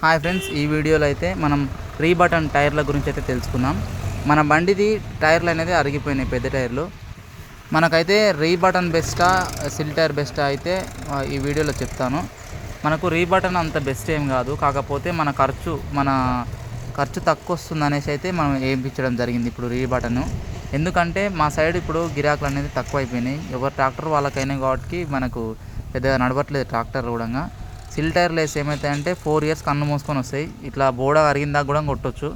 Hi friends ఈ వీడియోలో అయితే మనం రీబటన్ టైర్ల గురించి అయితే తెలుసుకుందాం. మన బండిది టైర్లు అనేది అరిగిపోయినాయి పెద్ద టైర్లు. మనకైతే రీబటన్ బెస్టా సిల్ టైర్ బెస్టా అయితే ఈ వీడియోలో చెప్తాను. మనకు రీబటన్ అంత బెస్ట్ ఏం కాదు. కాకపోతే మన ఖర్చు మన ఖర్చు తక్కువ వస్తుంది అనేసి అయితే మనం వేయించడం జరిగింది ఇప్పుడు రీబటన్. ఎందుకంటే మా సైడ్ ఇప్పుడు గిరాకులు అనేది తక్కువ అయిపోయినాయి ఎవరు ట్రాక్టర్ వాళ్ళకైనా కాబట్టి మనకు పెద్దగా నడవట్లేదు ట్రాక్టర్ కూడా సిల్ లెస్ ఏమవుతాయంటే ఫోర్ ఇయర్స్ కన్ను మూసుకొని వస్తాయి. ఇట్లా బోడ అరిగిందాక కూడా కొట్టొచ్చు.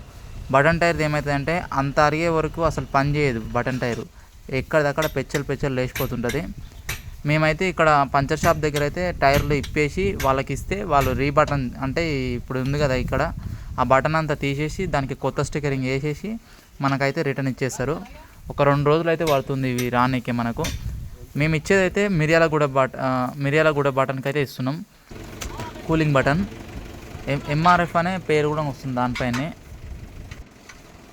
బటన్ టైర్ ఏమవుతుందంటే అంత అరిగే వరకు అసలు పని చేయదు బటన్ టైరు. ఎక్కడిదక్కడ పెచ్చలు పెచ్చలు లేచిపోతుంటుంది. మేమైతే ఇక్కడ పంచర్ షాప్ దగ్గర అయితే టైర్లు ఇప్పేసి వాళ్ళకి ఇస్తే వాళ్ళు రీబటన్ అంటే ఇప్పుడు ఉంది కదా ఇక్కడ. ఆ బటన్ అంతా తీసేసి దానికి కొత్త స్టిక్కరింగ్ వేసేసి మనకైతే రిటర్న్ ఇచ్చేస్తారు. ఒక రెండు రోజులు అయితే పడుతుంది ఇవి రానీకే మనకు. మేము ఇచ్చేదైతే మిర్యాలగూడ బట ఆ, మిర్యాలగూడ బటన్కి అయితే ఇస్తున్నాం. కూలింగ్ బటన్ ఎం ఎంఆర్ఎఫ్ అనే పేరు కూడా వస్తుంది దానిపైనే.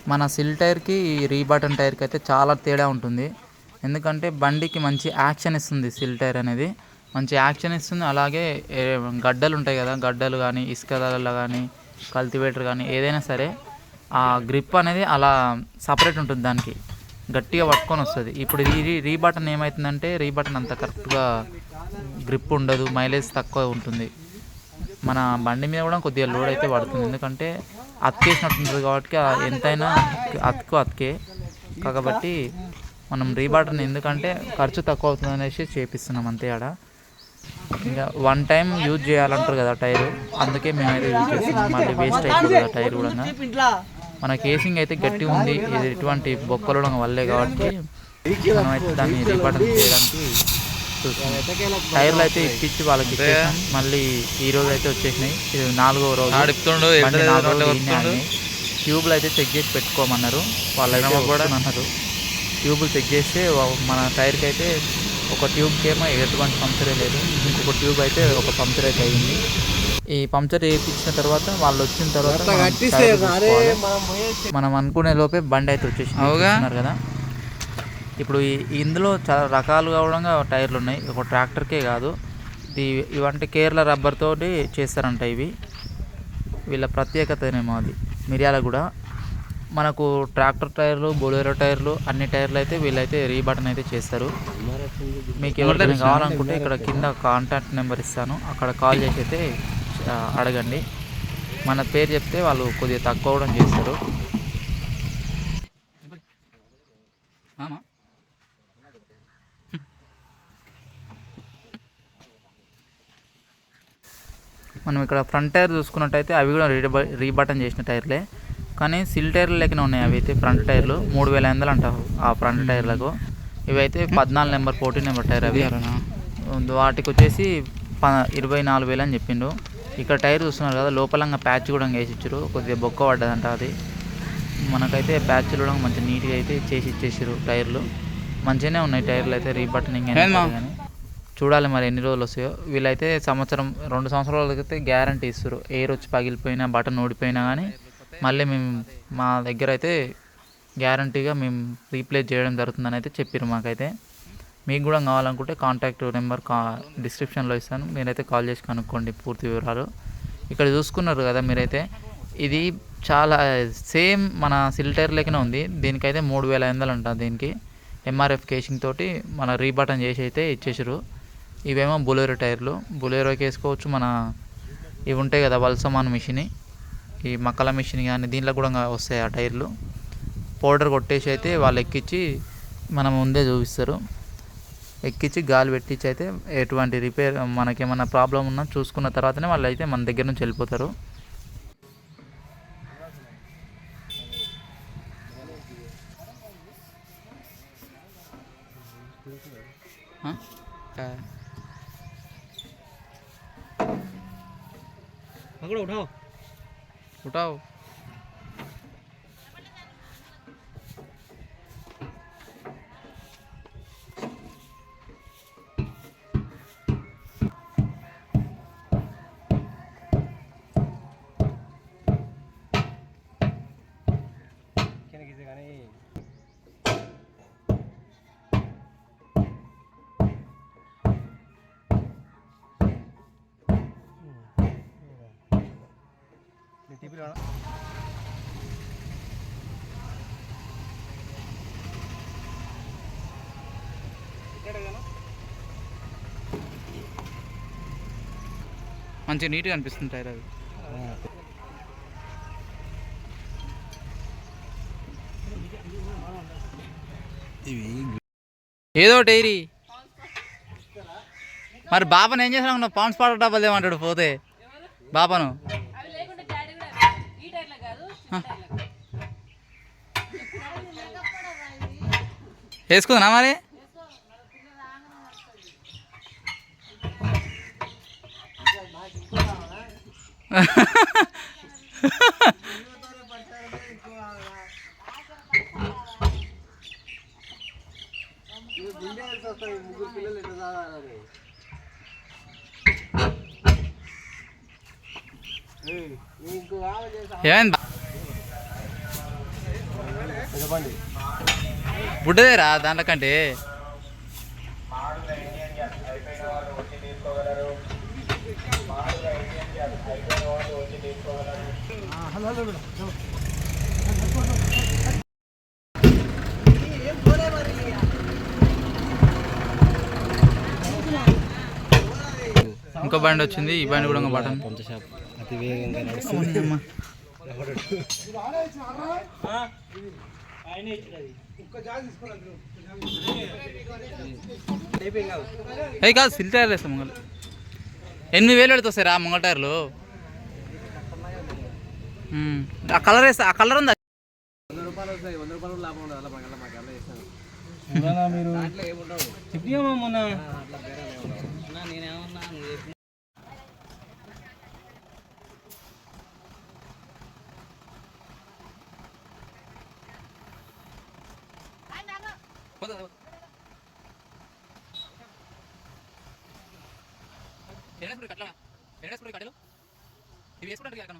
మన సిల్ టైర్కి ఈ రీ బటన్ టైర్కి అయితే చాలా తేడా ఉంటుంది. ఎందుకంటే బండికి మంచి యాక్షన్ ఇస్తుంది సిల్ టైర్ అనేది. మంచి యాక్షన్ ఇస్తుంది. అలాగే గడ్డలు ఉంటాయి కదా గడ్డలు కానీ ఇసుకలలో కానీ కల్టివేటర్ కానీ ఏదైనా సరే ఆ గ్రిప్ అనేది అలా సపరేట్ ఉంటుంది దానికి. గట్టిగా పట్టుకొని వస్తుంది. ఇప్పుడు ఈ రీ- రీ బటన్ ఏమవుతుందంటే రీ బటన్ అంత కరెక్ట్గా గ్రిప్ ఉండదు మైలేజ్ తక్కువ ఉంటుంది. మన బండి మీద కూడా కొద్దిగా లోడ్ అయితే పడుతుంది. ఎందుకంటే అతికేసినట్టుంటుంది కాబట్టి ఎంతైనా అతుకు అతికే. కాబట్టి మనం రీబాటర్ని ఎందుకంటే ఖర్చు తక్కువ అవుతుంది అనేసి చేపిస్తున్నాం అంతే ఆడ. ఇంకా వన్ టైం యూజ్ చేయాలంటారు కదా టైర్. అందుకే మేమైతే యూజ్ చేస్తున్నాం. మళ్ళీ వేస్ట్ అవుతుంది కదా టైర్ కూడా. మన కేసింగ్ అయితే గట్టి ఉంది. ఇది ఎటువంటి బొక్కలు వల్లే కాబట్టి మనం అయితే దాన్ని రీబాటన్ చేయడానికి టైర్లు అయితే ఇప్పించి వాళ్ళకి ఇచ్చేసాం. మళ్ళీ ఈ రోజు అయితే వచ్చేసినాయి. ఇది నాలుగో రోజు. ట్యూబ్లు అయితే చెక్ చేసి పెట్టుకోమన్నారు. వాళ్ళు అయితే అన్నారు ట్యూబ్లు చెక్ చేస్తే మన టైర్కి అయితే ఒక ట్యూబ్కి ఏమో ఎటువంటి పంక్చరే లేదు. ఇంకొక ట్యూబ్ అయితే ఒక పంక్చర్ అయితే అయింది ఈ పంక్చర్ వేయించిన తర్వాత వాళ్ళు వచ్చిన తర్వాత మనం అనుకునే లోపే బండి అయితే వచ్చేసింది. అవుగా? చూస్తున్నారు కదా. ఇప్పుడు ఇందులో చాలా రకాలుగా కూడా టైర్లు ఉన్నాయి ఒక ట్రాక్టర్కే కాదు. ఇది ఇవంటే కేరళ రబ్బర్ తోటి చేస్తారంట ఇవి. వీళ్ళ ప్రత్యేకతనేమో అది. మిర్యాల కూడా మనకు ట్రాక్టర్ టైర్లు బొలెరో టైర్లు అన్ని టైర్లు అయితే వీళ్ళైతే రీబటన్ అయితే చేస్తారు. మీకు ఎవరికైనా కావాలనుకుంటే ఇక్కడ కింద కాంటాక్ట్ నెంబర్ ఇస్తాను. అక్కడ కాల్ చేసి అయితే అడగండి. మన పేరు చెప్తే వాళ్ళు కొద్దిగా తక్కువ కూడా చేస్తారు. మనం ఇక్కడ ఫ్రంట్ టైర్ చూసుకున్నట్టయితే అవి కూడా రీ రీబటన్ చేసిన టైర్లే. కానీ సిల్ టైర్లు లెక్కన ఉన్నాయి. అవి అయితే ఫ్రంట్ టైర్లు. మూడు వేల ఐదు వందలు అంటారు ఆ ఫ్రంట్ టైర్లకు. ఇవైతే పద్నాలుగు నెంబర్ ఫోర్టీన్ నెంబర్ టైర్ అవి. వాటికి వచ్చేసి ప ఇరవై నాలుగు వేలు అని చెప్పిండు. ఇక్కడ టైర్ చూస్తున్నారు కదా లోపలంగా ప్యాచ్ కూడా వేసి ఇచ్చారు. కొద్దిగా బొక్క పడ్డదంట అది. మనకైతే ప్యాచ్లు కూడా మంచి నీట్గా అయితే చేసి ఇచ్చేసారు టైర్లు. మంచిగానే ఉన్నాయి టైర్లు అయితే రీబటనింగ్? కానీ. చూడాలి మరి ఎన్ని రోజులు వస్తాయో. వీళ్ళైతే సంవత్సరం రెండు సంవత్సరాలకి అయితే గ్యారంటీ ఇస్తారు ఎయిర్ వచ్చి పగిలిపోయినా బటన్ ఊడిపోయినా కానీ మళ్ళీ మేము మా దగ్గర అయితే గ్యారంటీగా మేము రీప్లేస్ చేయడం జరుగుతుందని అయితే చెప్పారు మాకైతే. మీకు కూడా కావాలనుకుంటే కాంటాక్ట్ నెంబర్ కా డిస్క్రిప్షన్లో ఇస్తాను. మీరైతే కాల్ చేసి కనుక్కోండి పూర్తి వివరాలు. ఇక్కడ చూసుకున్నారు కదా మీరైతే. ఇది చాలా సేమ్ మన సిల్టర్ లెక్కనే ఉంది. దీనికైతే మూడు వేల ఐదు వందలు అంట దీనికి. ఎంఆర్ఎఫ్ కేసింగ్ తోటి మన రీబటన్ చేసి అయితే ఇచ్చేసారు ఇవేమో బులేరో టైర్లు. బులేరోకి వేసుకోవచ్చు మన ఇవి ఉంటాయి కదా వలసమాన్ మిషన్. ఈ మక్కల మిషన్ కానీ దీంట్లో కూడా వస్తాయి ఆ టైర్లు. పౌడర్ కొట్టేసి అయితే వాళ్ళు ఎక్కించి మనం ముందే చూపిస్తారు. ఎక్కించి గాలి పెట్టించి అయితే ఎటువంటి రిపేర్ మనకేమన్నా ప్రాబ్లం ఉన్నా చూసుకున్న తర్వాతనే వాళ్ళు అయితే మన దగ్గర నుంచి వెళ్ళిపోతారు. Uh. पकड़ो उठाओ उठाओ किसी का नहीं మంచిగా నీట్గా అనిపిస్తుంది టైర్ అది. ఏదో ఒకటి మరి బాబాను ఏం చేసినా నువ్వు పాన్స్ పాట డబ్బులు ఏమంటాడు పోతే? బాబాను? వేసుకుందా మరి? ఏమైంది? బుడ్డదేరా దాంట్లో కంటే. ఇంకో బండి వచ్చింది ఈ బండి కూడా బటన్ అతి వేగంగా నడుస్తుంది ఏ కాదు సిల్ టైర్లు వేస్తాం మంగళ ఎనిమిది వేలు పెడితే వస్తాయి రా మంగళ టైర్లు. ఆ కలర్ వేస్తా ఆ కలర్ ఉందా వంద రూపాయలు వస్తాయి వంద రూపాయలు లాభం ఉండదు అలా మాకు మాకు అలా చేస్తాను మీరు దాంట్లో ఏముండవు చెప్పినామా మొన్న అట్లా బేరాలు ఏముండవు ఎన్నేసుకుంటే కట్టలా ఎన్నేసుకుంటే కట్టలు ఇవి వేసుకుంటారు కదా